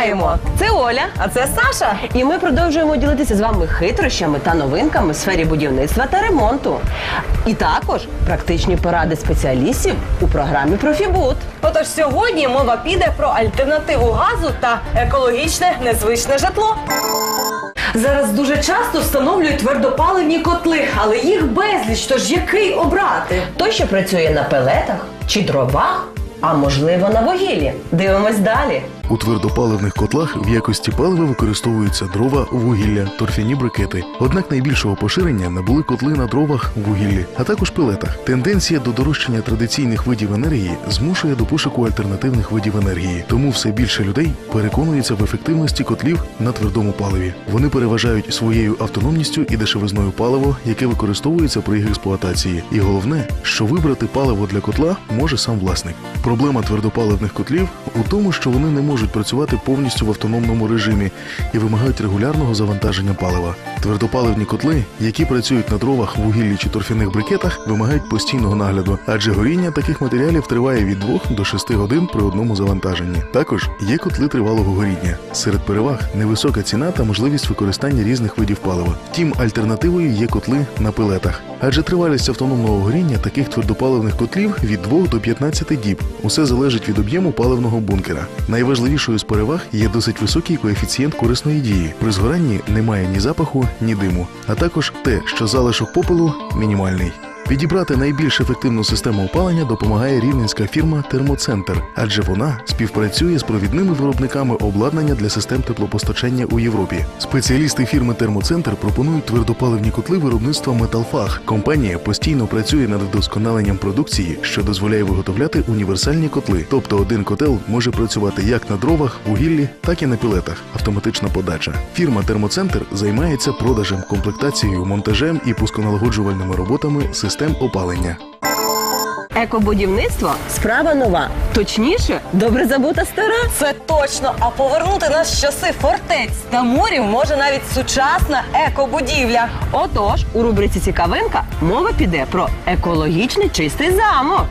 Вітаємо! Це Оля, а це Саша. І ми продовжуємо ділитися з вами хитрощами та новинками в сфері будівництва та ремонту. І також практичні поради спеціалістів у програмі Профібут. Отож сьогодні мова піде про альтернативу газу та екологічне незвичне житло. Зараз дуже часто встановлюють твердопаливні котли, але їх безліч, тож який обрати? Той, що працює на пелетах чи дровах, а можливо на вугіллі. Дивимось далі. У твердопаливних котлах в якості палива використовуються дрова, вугілля, торфяні брикети. Однак найбільшого поширення набули котли на дровах, вугіллі, а також пилетах. Тенденція до дорожчання традиційних видів енергії змушує до пошуку альтернативних видів енергії. Тому все більше людей переконуються в ефективності котлів на твердому паливі. Вони переважають своєю автономністю і дешевизною паливо, яке використовується при їх експлуатації. І головне, що вибрати паливо для котла може сам власник. Проблема твердопаливних котлів у тому, що вони не можуть працювати повністю в автономному режимі і вимагають регулярного завантаження палива. Твердопаливні котли, які працюють на дровах, вугіллі чи торфяних брикетах, вимагають постійного нагляду, адже горіння таких матеріалів триває від 2 до 6 годин при одному завантаженні. Також є котли тривалого горіння. Серед переваг невисока ціна та можливість використання різних видів палива. Втім, альтернативою є котли на пилетах. Адже тривалість автономного горіння таких твердопаливних котлів від 2 до 15 діб. Усе залежить від об'єму паливного бункера. Найважливішою з переваг є досить високий коефіцієнт корисної дії. При згоранні немає ні запаху, ні диму, а також те, що залишок попелу мінімальний. Підібрати найбільш ефективну систему опалення допомагає рівненська фірма Термоцентр, адже вона співпрацює з провідними виробниками обладнання для систем теплопостачання у Європі. Спеціалісти фірми Термоцентр пропонують твердопаливні котли виробництва Металфаг. Компанія постійно працює над вдосконаленням продукції, що дозволяє виготовляти універсальні котли. Тобто один котел може працювати як на дровах, вугіллі, так і на пілетах. Автоматична подача. Фірма Термоцентр займається продажем, комплектацією, монтажем і пусконалагоджувальними роботами систем опалення. Екобудівництво справа нова. Точніше, добре забута стара. Це точно, а повернути нас з часи фортець та мурів може навіть сучасна екобудівля. Отож, у рубриці Цікавинка мова піде про екологічний чистий замок.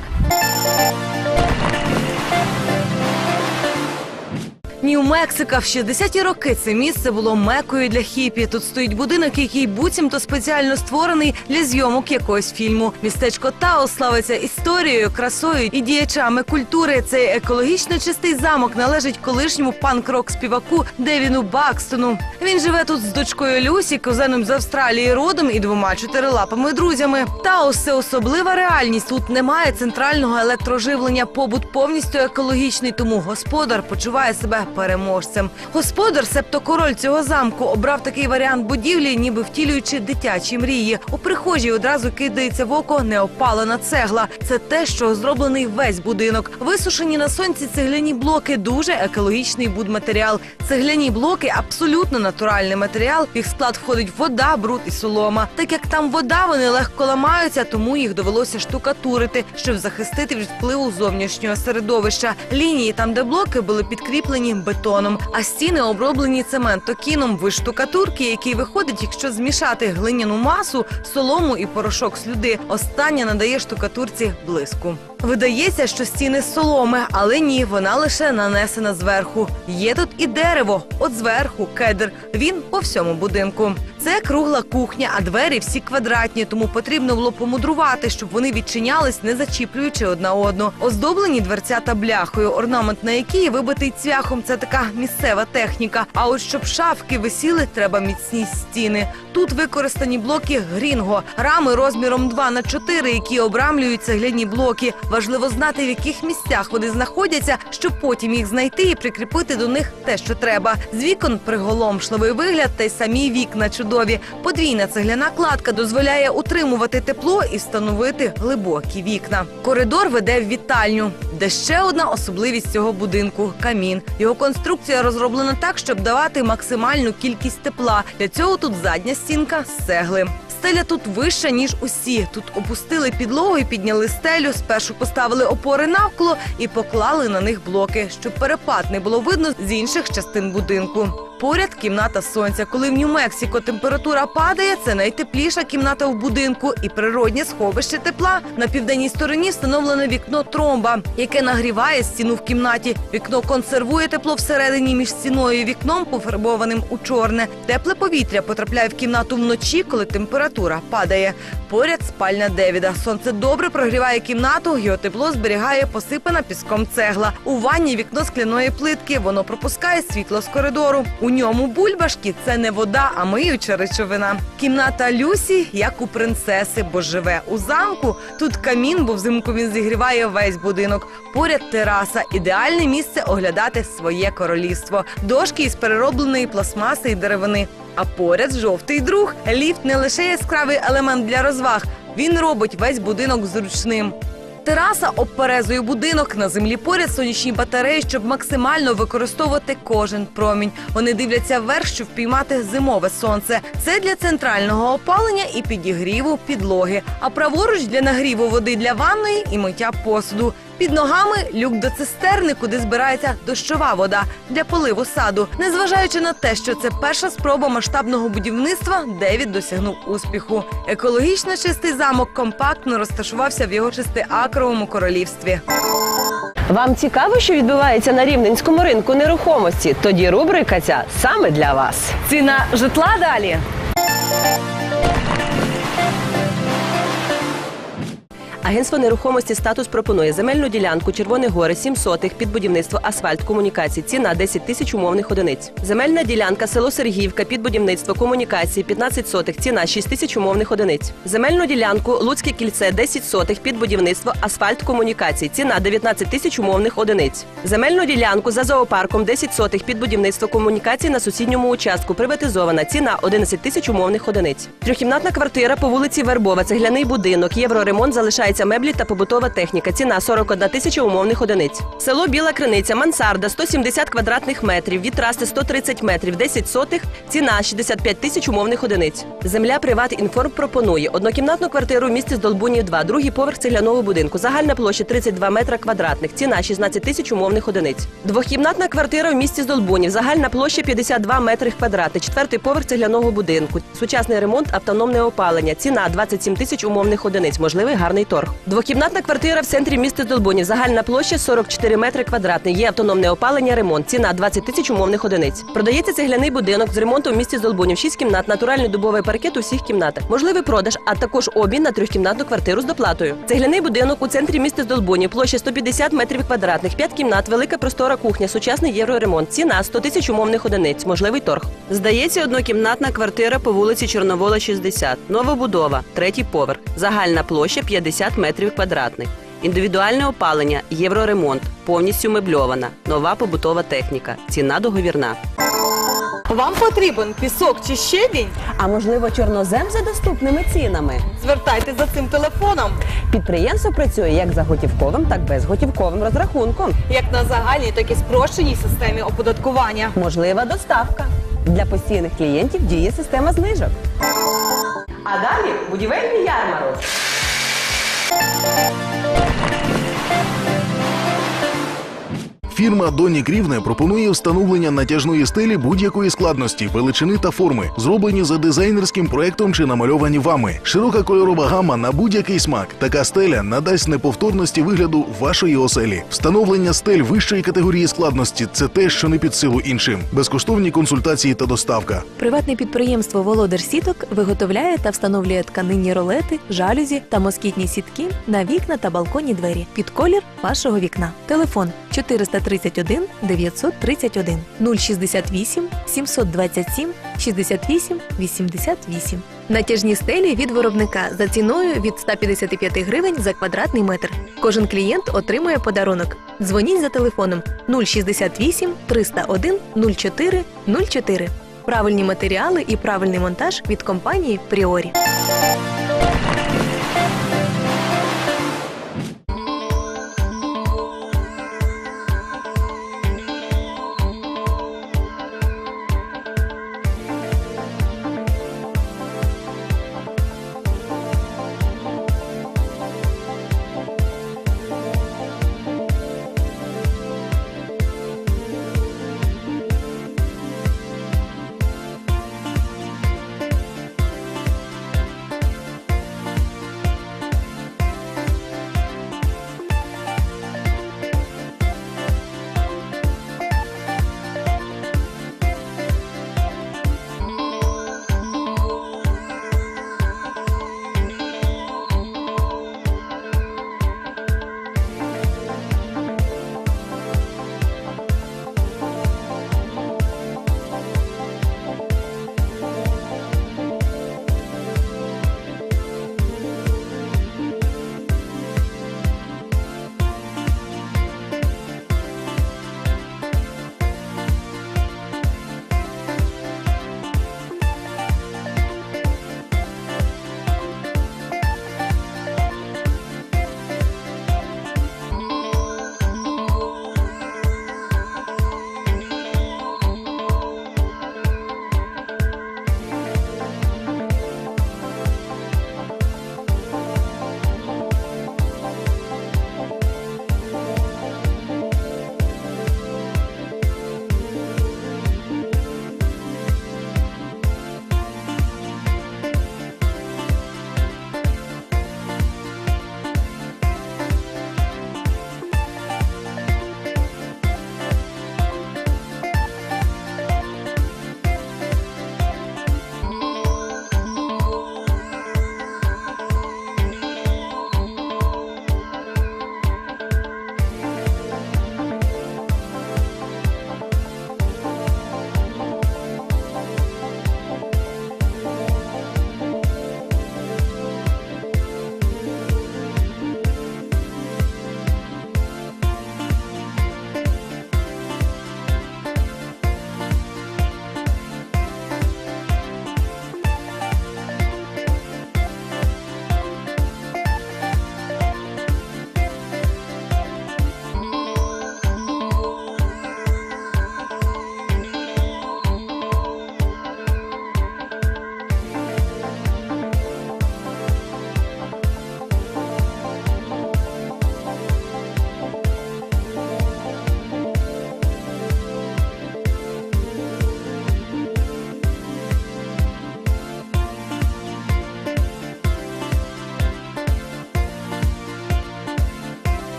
Нью-Мексика в 60-ті роки це місце було мекою для хіпі. Тут стоїть будинок, який буцімто спеціально створений для зйомок якогось фільму. Містечко Таос славиться історією, красою і діячами культури. Цей екологічно чистий замок належить колишньому панк-рок співаку Девіну Бакстону. Він живе тут з дочкою Люсі, кузеном з Австралії родом і двома чотирилапими друзями. Таос це особлива реальність. Тут немає центрального електроживлення. Побут повністю екологічний, тому господар почуває себе переможцем. Господар, себто король цього замку, обрав такий варіант будівлі, ніби втілюючи дитячі мрії. У прихожій одразу кидається в око неопалена цегла. Це те, що зроблений весь будинок. Висушені на сонці цегляні блоки дуже екологічний будматеріал. Цегляні блоки абсолютно натуральний матеріал. В їх склад входить вода, бруд і солома. Так як там вода, вони легко ламаються, тому їх довелося штукатурити, щоб захистити від впливу зовнішнього середовища. Лінії там, де блоки були підкріплені бетоном, а стіни оброблені цементокіном. Ви штукатурки, який виходить, якщо змішати глиняну масу, солому і порошок слюди. Останнє надає штукатурці блиску. Видається, що стіни з соломи, але ні, вона лише нанесена зверху. Є тут і дерево, от зверху кедр. Він по всьому будинку. Це кругла кухня, а двері всі квадратні, тому потрібно було помудрувати, щоб вони відчинялись, не зачіплюючи одна одну. Оздоблені дверцята бляхою, орнамент на якій вибитий цвяхом. Це така місцева техніка. А от щоб шафки висіли, треба міцні стіни. Тут використані блоки грінго, рами розміром 2 на 4, які обрамлюють цегляні блоки. Важливо знати, в яких місцях вони знаходяться, щоб потім їх знайти і прикріпити до них те, що треба. З вікон приголомшливий вигляд, та й самі вікна чудові. Подвійна цегляна кладка дозволяє утримувати тепло і встановити глибокі вікна. Коридор веде в вітальню, де ще одна особливість цього будинку камін. Його конструкція розроблена так, щоб давати максимальну кількість тепла. Для цього тут задня стінка з цегли. Стеля тут вища, ніж усі. Тут опустили підлогу і підняли стелю. Спершу поставили опори навколо і поклали на них блоки, щоб перепад не було видно з інших частин будинку. Поряд кімната сонця. Коли в Нью-Мексико температура падає, це найтепліша кімната в будинку і природнє сховище тепла. На південній стороні встановлене вікно тромба, яке нагріває стіну в кімнаті. Вікно консервує тепло всередині між стіною і вікном, пофарбованим у чорне. Тепле повітря потрапляє в кімнату вночі, коли температура падає. Поряд спальня Девіда. Сонце добре прогріває кімнату, його тепло зберігає посипана піском цегла. У ванні вікно скляної плитки. Воно пропускає світло з коридору. У ньому бульбашки це не вода, а миюча речовина. Кімната Люсі, як у принцеси, бо живе у замку. Тут камін, бо взимку він зігріває весь будинок. Поряд тераса ідеальне місце оглядати своє королівство. Дошки із переробленої пластмаси і деревини. А поряд жовтий друг. Ліфт не лише яскравий елемент для розваг, він робить весь будинок зручним. Тераса обперезує будинок на землі поряд сонячні батареї, щоб максимально використовувати кожен промінь. Вони дивляться вверх, щоб впіймати зимове сонце. Це для центрального опалення і підігріву підлоги. А праворуч для нагріву води для ванної і миття посуду. Під ногами люк до цистерни, куди збирається дощова вода для поливу саду. Незважаючи на те, що це перша спроба масштабного будівництва, Девід досягнув успіху. Екологічно чистий замок компактно розташувався в його шестиакровому королівстві. Вам цікаво, що відбувається на рівненському ринку нерухомості? Тоді рубрика ця саме для вас. Ціна житла далі. Агентство нерухомості статус пропонує земельну ділянку Червоні гори 7 сотих під будівництво асфальт комунікацій. Ціна 10 тисяч умовних одиниць. Земельна ділянка село Сергіївка під будівництво комунікації 15 сотих. Ціна 6 тисяч умовних одиниць. Земельну ділянку Луцьке кільце 10 сотих під будівництво асфальт комунікацій. Ціна 19 тисяч умовних одиниць. Земельну ділянку за зоопарком 10 сотих під будівництво комунікацій на сусідньому участку. Приватизована. Ціна 11 тисяч умовних одиниць. Трьохкімнатна квартира по вулиці Вербова, цегляний будинок, євроремонт залишається меблі та побутова техніка. Ціна 41 тисяча умовних одиниць. Село Біла Криниця, мансарда 170 квадратних метрів, вітрасти 130 метрів, 10 сотих. Ціна 65 тисяч умовних одиниць. Земля Приват Інформ пропонує однокімнатну квартиру в місті Здолбунів 2, другий поверх цегляного будинку. Загальна площа 32 метра квадратних. Ціна 16 тисяч умовних одиниць. Двохкімнатна квартира в місті Здолбунів. Загальна площа 52 метри квадратних. Четвертий поверх цегляного будинку. Сучасний ремонт, автономне опалення. Ціна 27 тисяч умовних одиниць. Можливий гарний торг. Двохкімнатна квартира в центрі міста Здолбунів. Загальна площа 44 метри квадратних. Є автономне опалення, ремонт. Ціна 20 тисяч умовних одиниць. Продається цегляний будинок з ремонтом в місті Здолбунів. 6 кімнат, натуральний дубовий паркет у всіх кімнатах. Можливий продаж, а також обмін на трьохкімнатну квартиру з доплатою. Цегляний будинок у центрі міста Здолбунів. Площа 150 метрів квадратних, 5 кімнат, велика простора кухня, сучасний євроремонт. Ціна 100 тисяч умовних одиниць. Можливий торг. Здається, однокімнатна квартира по вулиці Чорновола, 60. Новобудова, третій поверх. Загальна площа 50 метрів квадратних. Індивідуальне опалення, євроремонт, повністю мебльована, нова побутова техніка. Ціна договірна. Вам потрібен пісок чи щебінь? А можливо, чорнозем за доступними цінами. Звертайтесь за цим телефоном, Підприємство працює як за готівковим, так і безготівковим розрахунком. як на загальній, так і спрощеній системі оподаткування. Можлива доставка. Для постійних клієнтів діє система знижок. А далі будівельний ярмарок. Música Фірма Донік Рівне пропонує встановлення натяжної стелі будь-якої складності, величини та форми, зроблені за дизайнерським проектом чи намальовані вами. Широка кольорова гама на будь-який смак. Така стеля надасть неповторності вигляду вашої оселі. Встановлення стель вищої категорії складності це те, що не під силу іншим. Безкоштовні консультації та доставка. Приватне підприємство Володар Сіток виготовляє та встановлює тканинні ролети, жалюзі та москітні сітки на вікна та балконні двері під колір вашого вікна. Телефон 431 931 068 727 68 88. Натяжні стелі від виробника за ціною від 155 гривень за квадратний метр. Кожен клієнт отримує подарунок. Дзвоніть за телефоном 068 301 04 04. Правильні матеріали і правильний монтаж від компанії Пріорі.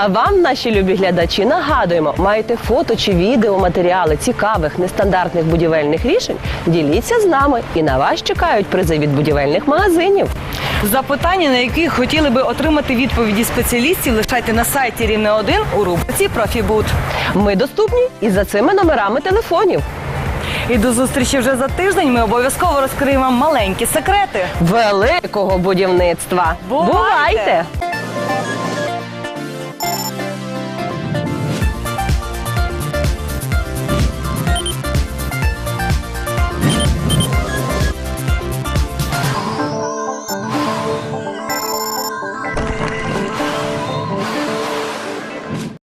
А вам, наші любі глядачі, нагадуємо, маєте фото чи відео матеріали цікавих нестандартних будівельних рішень? Діліться з нами і на вас чекають призи від будівельних магазинів. Запитання, на які хотіли би отримати відповіді спеціалістів, лишайте на сайті Рівне 1 у рубриці Профібут. Ми доступні і за цими номерами телефонів. І до зустрічі вже за тиждень. Ми обов'язково розкриємо маленькі секрети. Великого будівництва. Бувайте! Бувайте!